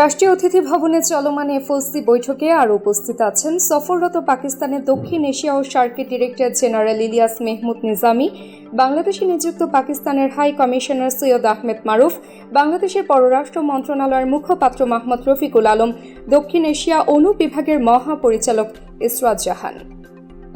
রাষ্ট্রীয় অতিথি ভবনে চলমান এফওসি বৈঠকে আরও উপস্থিত আছেন সফররত পাকিস্তানের দক্ষিণ এশিয়া ও সার্কের ডিরেক্টর জেনারেল ইলিয়াস মেহমুদ নিজামি, বাংলাদেশে নিযুক্ত পাকিস্তানের হাই কমিশনার সৈয়দ আহমেদ মারুফ, বাংলাদেশের পররাষ্ট্র মন্ত্রণালয়ের মুখপাত্র মাহমুদ রফিকুল আলম, দক্ষিণ এশিয়া অনু বিভাগের মহাপরিচালক ইসরাত জাহান।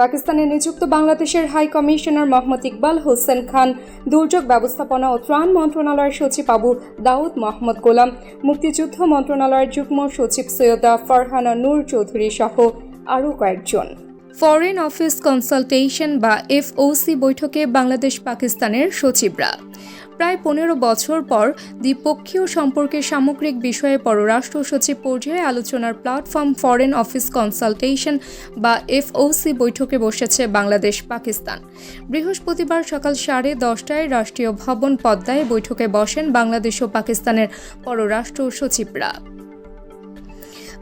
পাকিস্তানে নিযুক্ত বাংলাদেশের হাই কমিশনার মোহাম্মদ ইকবাল হোসেন খান, দুর্যোগ ব্যবস্থাপনা ও ত্রাণ মন্ত্রণালয়ের সচিব আবু দাউদ মোহাম্মদ গোলাম, মুক্তিযুদ্ধ মন্ত্রণালয়ের যুগ্ম সচিব সৈয়দা ফারহানা নূর চৌধুরী সহ আরও কয়েকজন। ফরেন অফিস কনসালটেশন বা এফওসি বৈঠকে বাংলাদেশ পাকিস্তানের সচিবরা। প্রায় পনেরো বছর পর দ্বিপক্ষীয় সম্পর্কের সামগ্রিক বিষয়ে পররাষ্ট্র সচিব পর্যায়ে আলোচনার প্ল্যাটফর্ম ফরেন অফিস কনসালটেশন বা এফওসি বৈঠকে বসেছে বাংলাদেশ পাকিস্তান। বৃহস্পতিবার সকাল সাড়ে দশটায় রাষ্ট্রীয় ভবন পদ্মায় বৈঠকে বসেন বাংলাদেশ ও পাকিস্তানের পররাষ্ট্র সচিবরা।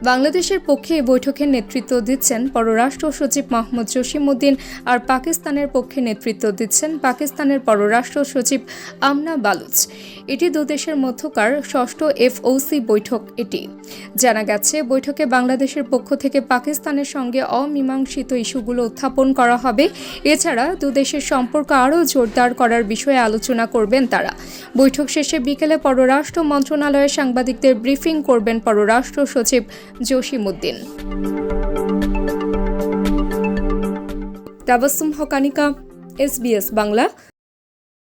বাংলাদেশের পক্ষে এই বৈঠকে নেতৃত্ব দিচ্ছেন পররাষ্ট্র সচিব মাহমুদ জসিমুদ্দিন আর পাকিস্তানের পক্ষে নেতৃত্ব দিচ্ছেন পাকিস্তানের পররাষ্ট্র সচিব আমনা বালুচ। এটি দুদেশের মধ্যকার ষষ্ঠ এফওসি বৈঠক এটি। জানা গেছে, বৈঠকে বাংলাদেশের পক্ষ থেকে পাকিস্তানের সঙ্গে অমীমাংসিত ইস্যুগুলো উত্থাপন করা হবে। এছাড়া দুদেশের সম্পর্ক আরও জোরদার করার বিষয়ে আলোচনা করবেন তারা। বৈঠক শেষে বিকেলে পররাষ্ট্র মন্ত্রণালয়ের সাংবাদিকদের ব্রিফিং করবেন পররাষ্ট্র সচিব জসিমউদ্দিন। তাবাসুম হকানিকা এসবিএস বাংলা।